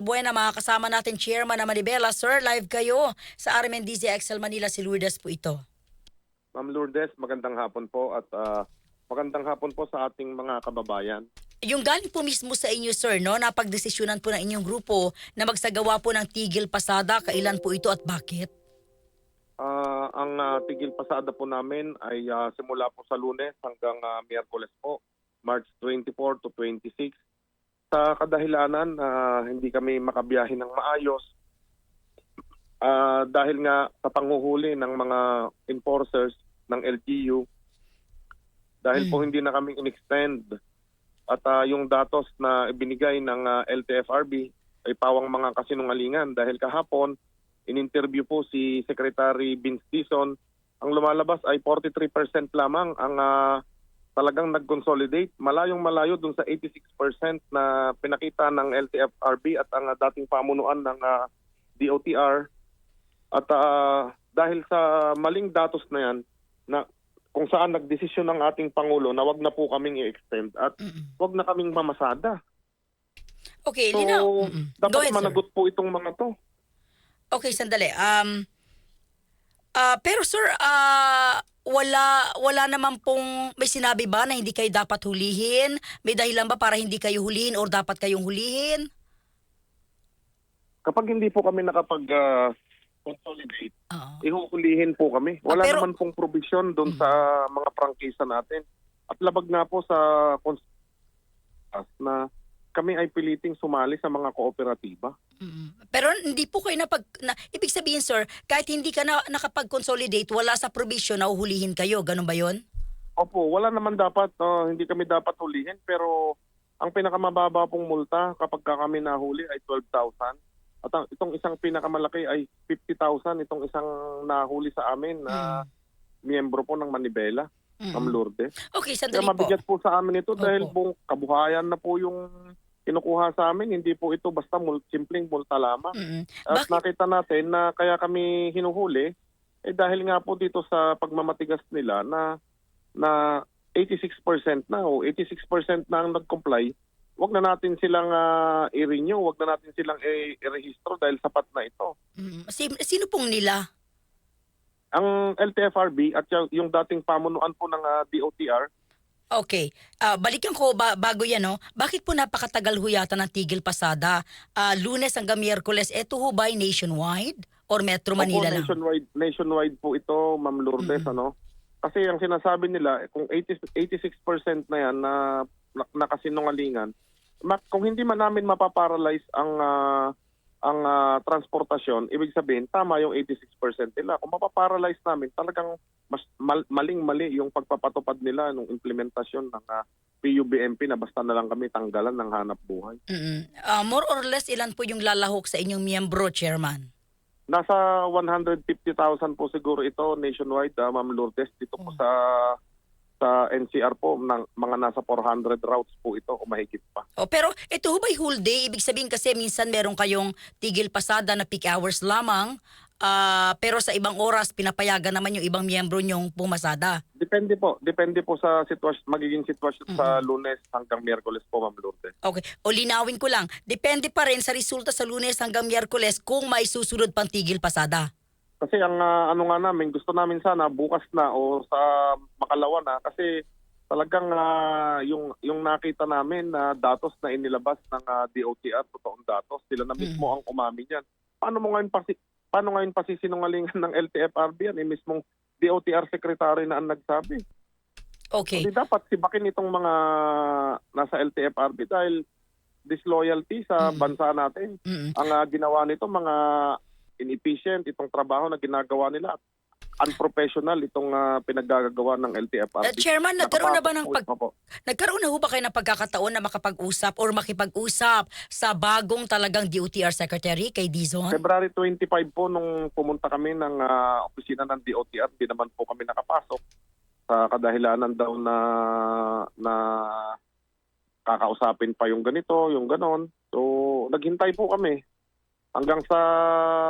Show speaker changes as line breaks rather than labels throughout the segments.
Buena, makakasama natin Chairman na Manibela. Sir, live kayo sa RMNDZ Excel Manila. Si Lourdes po ito.
Ma'am Lourdes, magandang hapon po at ah, magandang hapon po sa ating mga kababayan.
Yung galing po mismo sa inyo, sir, no, napagdesisyonan po ng inyong grupo na magsagawa po ng tigil pasada. Kailan po ito at bakit?
Ah, ang ah, tigil pasada po namin ay ah, simula po sa lunes hanggang ah, miyerkules po, March 24 to 26. Sa kadahilanan na hindi kami makabiyahe ng maayos ah, dahil nga sa panguhuli ng mga enforcers ng LGU dahil po
Mm.
hindi na kami in-extend at ah, yung datos na ibinigay ng ah, LTFRB ay pawang mga kasinungalingan dahil kahapon in-interview po si Secretary Vince Dizon, ang lumalabas ay 43% lamang ang ah, talagang nag-consolidate. Malayong malayo dun sa 86% na pinakita ng LTFRB at ang ah, dating pamunuan ng ah, DOTR. At ah, dahil sa maling datos na yan, na kung saan nagdesisyon ng ating Pangulo na wag na po kaming i-extend at wag na kaming mamasada.
Okay,
So,
linaw.
Dapat
ahead, sir.
managot po itong mga to.
Okay, sandali. Um, ah, pero sir, ah, wala wala naman pong may sinabi ba na hindi kayo dapat hulihin? May dahilan ba para hindi kayo hulihin or dapat kayong hulihin?
Kapag hindi po kami nakapag ah, consolidate,
Oo.
ihuhulihin po kami. Wala
Ah, pero-
naman pong provision doon sa mga prangkisa natin. At labag nga po sa na kami ay piliting sumali sa mga kooperatiba.
Mm. Pero hindi po kayo napag... Na, ibig sabihin, sir, kahit hindi ka na nakapag-consolidate, wala sa provision na uhulihin kayo. Ganun ba yon?
Opo, wala naman dapat, ah, hindi kami dapat hulihin, pero ang pinakamababa pong multa kapag ka kami nahuli ay 12,000. At ang, itong isang pinakamalaki ay 50,000, itong isang nahuli sa amin na miyembro po ng Manibela,
Mm.
Ma'am Lourdes.
Okay,
Kaya
sandali po.
mabigat po sa amin ito dahil
Opo.
buong kabuhayan na po yung kinukuha sa amin. Hindi po ito basta mul- simpleng multa lamang.
Mm.
At
Bakit?
nakita natin na kaya kami hinuhuli eh dahil nga po dito sa pagmamatigas nila na na 86% na o 86% na ang nag-comply, wag na natin silang ah, i-renew, wag na natin silang i- i-rehistro dahil sapat na ito.
Mm. Si- Sino pong nila?
Ang LTFRB at yung, dating pamunuan po ng ah, DOTR,
Okay. Ah, balikan ko ba, bago yan, no? Bakit po napakatagal ho yata ng tigil pasada? Ah, lunes hanggang miyerkules, eto ho ba ay nationwide? Or Metro Manila
Opo,
lang?
nationwide, nationwide po ito, Ma'am Lourdes,
Mm.
ano? Kasi ang sinasabi nila, kung 80, 86% na yan na, na nakasinungalingan, ma- kung hindi man namin mapaparalyze ang ah, ang ah, transportasyon, ibig sabihin, tama yung 86% nila. Kung mapaparalyze namin, talagang mas mal- maling-mali yung pagpapatupad nila nung implementasyon ng ah, PUBMP na basta na lang kami tanggalan ng hanap buhay.
Mm-mm. Ah, more or less, ilan po yung lalahok sa inyong miyembro, Chairman?
Nasa 150,000 po siguro ito nationwide, ah, Ma'am Lourdes, dito po
Oh.
sa sa NCR po, ng, mga nasa 400 routes po ito o mahigit pa.
Oh, pero ito ho ba'y whole day? Ibig sabihin kasi minsan meron kayong tigil pasada na peak hours lamang, ah, pero sa ibang oras pinapayagan naman yung ibang miyembro nyong pumasada.
Depende po, depende po sa sitwasyon, magiging sitwasyon sa lunes hanggang miyerkules po, Ma'am Lourdes.
Okay. O linawin ko lang, depende pa rin sa resulta sa lunes hanggang miyerkules kung may susunod pang tigil pasada.
Kasi ang ah, ano nga namin, gusto namin sana bukas na o sa makalawa na kasi talagang ah, yung yung nakita namin na datos na inilabas ng ah, DOTR, totoong datos, sila na mismo ang umamin yan. Paano mo ngayon pasi paano ngayon pasisinungalingan ng LTFRB yan? Eh, mismong DOTR secretary na ang nagsabi.
Okay.
Hindi dapat sibakin itong mga nasa LTFRB dahil disloyalty sa
Mm.
bansa natin.
Mm.
Ang ah, ginawa nito mga inefficient itong trabaho na ginagawa nila at unprofessional itong ah, pinaggagawa ng LTFRB.
Uh, Chairman, nagkaroon na ba ng pag nagkaroon na ho ba kayo ng pagkakataon na makapag-usap or makipag-usap sa bagong talagang DOTR Secretary kay Dizon?
February 25 po nung pumunta kami ng ah, opisina ng DOTR, hindi naman po kami nakapasok sa kadahilanan daw na na kakausapin pa yung ganito, yung ganon. So, naghintay po kami hanggang sa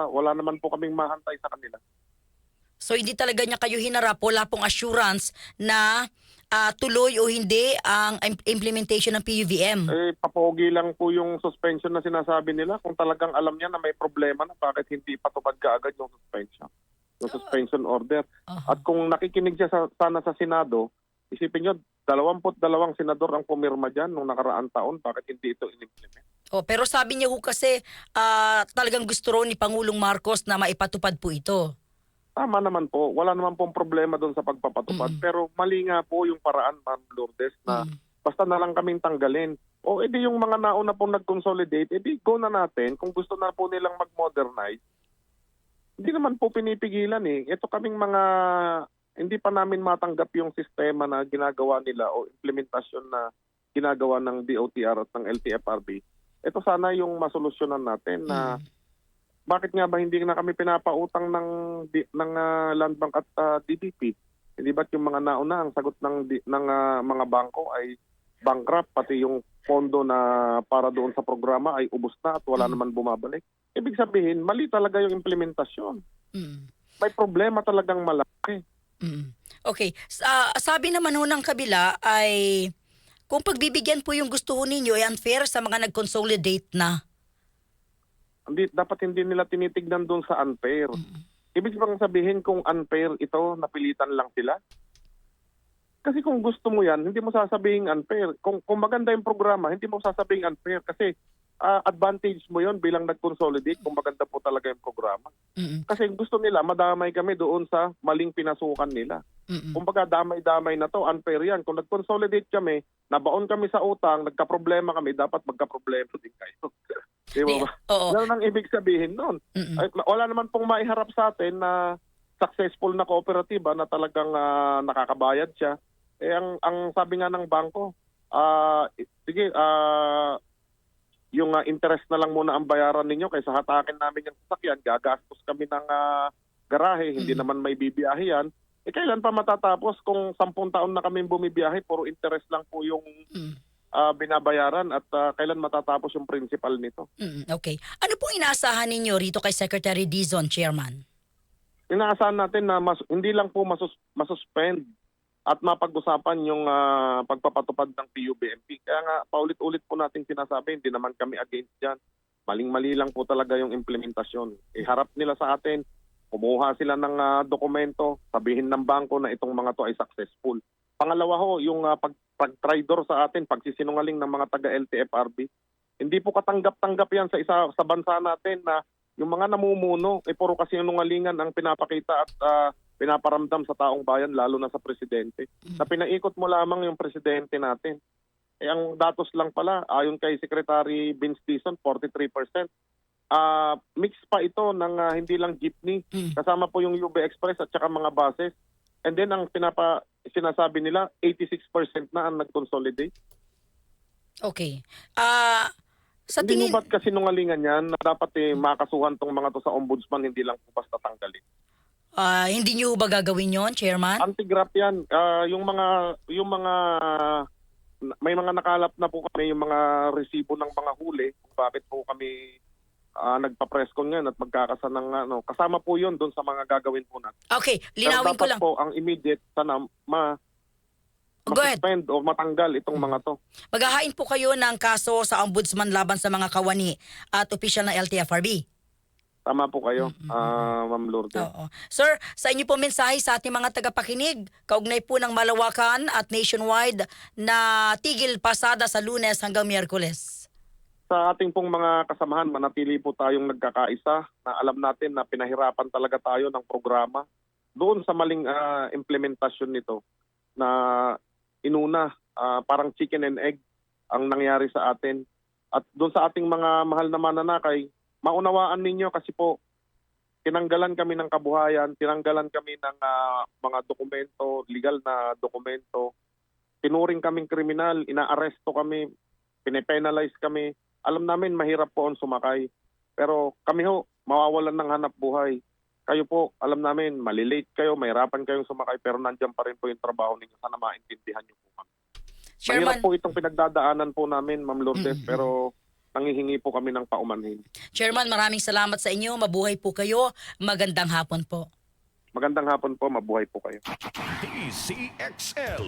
wala naman po kaming mahantay sa kanila.
So hindi talaga niya kayo hinarap, wala pong assurance na ah, tuloy o hindi ang implementation ng PUVM.
Eh, papogi lang po yung suspension na sinasabi nila. Kung talagang alam niya na may problema na, bakit hindi patupad ka agad yung suspension? Yung ah. suspension order.
Aha.
At kung nakikinig siya sa, sana sa Senado, isipin niyo, 22 senador ang pumirma dyan nung nakaraang taon. Bakit hindi ito inimplement?
Oh, pero sabi niya ho kasi ah, talagang gusto raw ni Pangulong Marcos na maipatupad po ito.
Tama naman po. Wala naman pong problema doon sa pagpapatupad.
Mm.
Pero mali nga po yung paraan, Ma'am Lourdes, na
Mm.
basta na lang kaming tanggalin. O edi yung mga nauna pong nag-consolidate, edi go na natin. Kung gusto na po nilang mag-modernize, hindi naman po pinipigilan eh. Ito kaming mga hindi pa namin matanggap yung sistema na ginagawa nila o implementasyon na ginagawa ng DOTR at ng LTFRB. Ito sana yung masolusyonan natin na
Mm.
bakit nga ba hindi na kami pinapautang ng di- ng ah, Land Bank at ah, DBP? Hindi ba't yung mga nauna ang sagot ng di- ng ah, mga bangko ay bankrupt pati yung pondo na para doon sa programa ay ubos na at wala
Mm.
naman bumabalik. Ibig sabihin, mali talaga yung implementasyon.
Mm.
May problema talagang malaki.
Mm. Okay. Sa- sabi naman ho ng kabila ay kung pagbibigyan po yung gusto ho ninyo ay unfair sa mga nag-consolidate na.
Hindi, dapat hindi nila tinitignan doon sa unfair.
Mm.
Ibig bang sabihin kung unfair ito, napilitan lang sila? Kasi kung gusto mo yan, hindi mo sasabihin unfair. Kung, kung maganda yung programa, hindi mo sasabihin unfair kasi ah, advantage mo yon bilang nag-consolidate kung maganda po talaga yung programa.
Mm.
Kasi gusto nila, madamay kami doon sa maling pinasukan nila.
Mm.
Kumbaga, damay-damay na to, unfair yan. Kung nag-consolidate kami, nabaon kami sa utang, nagka-problema kami, dapat magka-problema din kayo. Di ba?
Oo.
Yan ang ibig sabihin noon. Ay, wala naman pong maiharap sa atin na successful na kooperatiba na talagang ah, nakakabayad siya. Eh ang ang sabi nga ng bangko, ah i- sige, ah yung ah, interest na lang muna ang bayaran ninyo kaysa hatakin namin yung sasakyan, gagastos kami ng ah, garahe, hindi
Mm.
naman may bibiyahe yan. Eh kailan pa matatapos kung sampung taon na kami bumibiyahe, puro interest lang po yung ah, binabayaran at ah, kailan matatapos yung principal nito?
Mm. Okay. Ano pong inaasahan ninyo rito kay Secretary Dizon, Chairman?
inaasahan natin na mas, hindi lang po masus, masuspend at mapag-usapan yung ah, pagpapatupad ng PUBMP. Kaya nga, paulit-ulit po natin sinasabi, hindi naman kami against dyan. Maling-mali lang po talaga yung implementasyon. Iharap nila sa atin, kumuha sila ng ah, dokumento, sabihin ng bangko na itong mga to ay successful. Pangalawa ho, yung ah, pag, pag-tridor sa atin, pagsisinungaling ng mga taga-LTFRB, hindi po katanggap-tanggap yan sa isa sa bansa natin na yung mga namumuno, eh puro kasi yung nungalingan ang pinapakita at ah, pinaparamdam sa taong bayan, lalo na sa presidente. Na pinaikot mo lamang yung presidente natin. Eh ang datos lang pala, ayon kay Secretary Vince Dizon, 43%. Ah, mix pa ito ng ah, hindi lang jeepney,
Mm.
kasama po yung UB Express at saka mga buses. And then ang pinapa sinasabi nila, 86% na ang nag-consolidate.
Okay. Ah, sa
hindi
tingin
mo ba't kasi nungalingan yan na dapat eh, makasuhan tong mga to sa ombudsman, hindi lang po basta tanggalin.
Ah, hindi niyo ba gagawin 'yon, Chairman?
Anti-graft yan. Ah, yung mga yung mga may mga nakalap na po kami yung mga resibo ng mga huli kung bakit po kami ah, nagpa-press con ngayon at magkakasa ng ano kasama po yun doon sa mga gagawin po natin.
Okay,
Pero
linawin ko
dapat
lang.
po ang immediate sana ma
Go ahead.
suspend o matanggal itong mga to.
Maghahain po kayo ng kaso sa ombudsman laban sa mga kawani at opisyal ng LTFRB.
Tama po kayo,
Mm, mm,
ah, Ma'am Lourdes.
Oo. Sir, sa inyo po mensahe sa ating mga tagapakinig, kaugnay po ng malawakan at nationwide na tigil pasada sa lunes hanggang miyerkules.
sa ating pong mga kasamahan, manatili po tayong nagkakaisa na alam natin na pinahirapan talaga tayo ng programa doon sa maling ah, implementasyon nito na inuna ah, parang chicken and egg ang nangyari sa atin. At doon sa ating mga mahal na mananakay, maunawaan ninyo kasi po tinanggalan kami ng kabuhayan, tinanggalan kami ng ah, mga dokumento, legal na dokumento. Tinuring kaming kriminal, inaaresto kami, pinipenalize kami. Alam namin mahirap po ang sumakay. Pero kami ho, mawawalan ng hanap buhay. Kayo po, alam namin, malilate kayo, mahirapan kayong sumakay, pero nandyan pa rin po yung trabaho ninyo. Sana maintindihan niyo po kami. Mahirap po itong pinagdadaanan po namin, Ma'am Lourdes, pero nangihingi po kami ng paumanhin.
Chairman, maraming salamat sa inyo. Mabuhay po kayo. Magandang hapon po.
Magandang hapon po, mabuhay po kayo.
DCXL.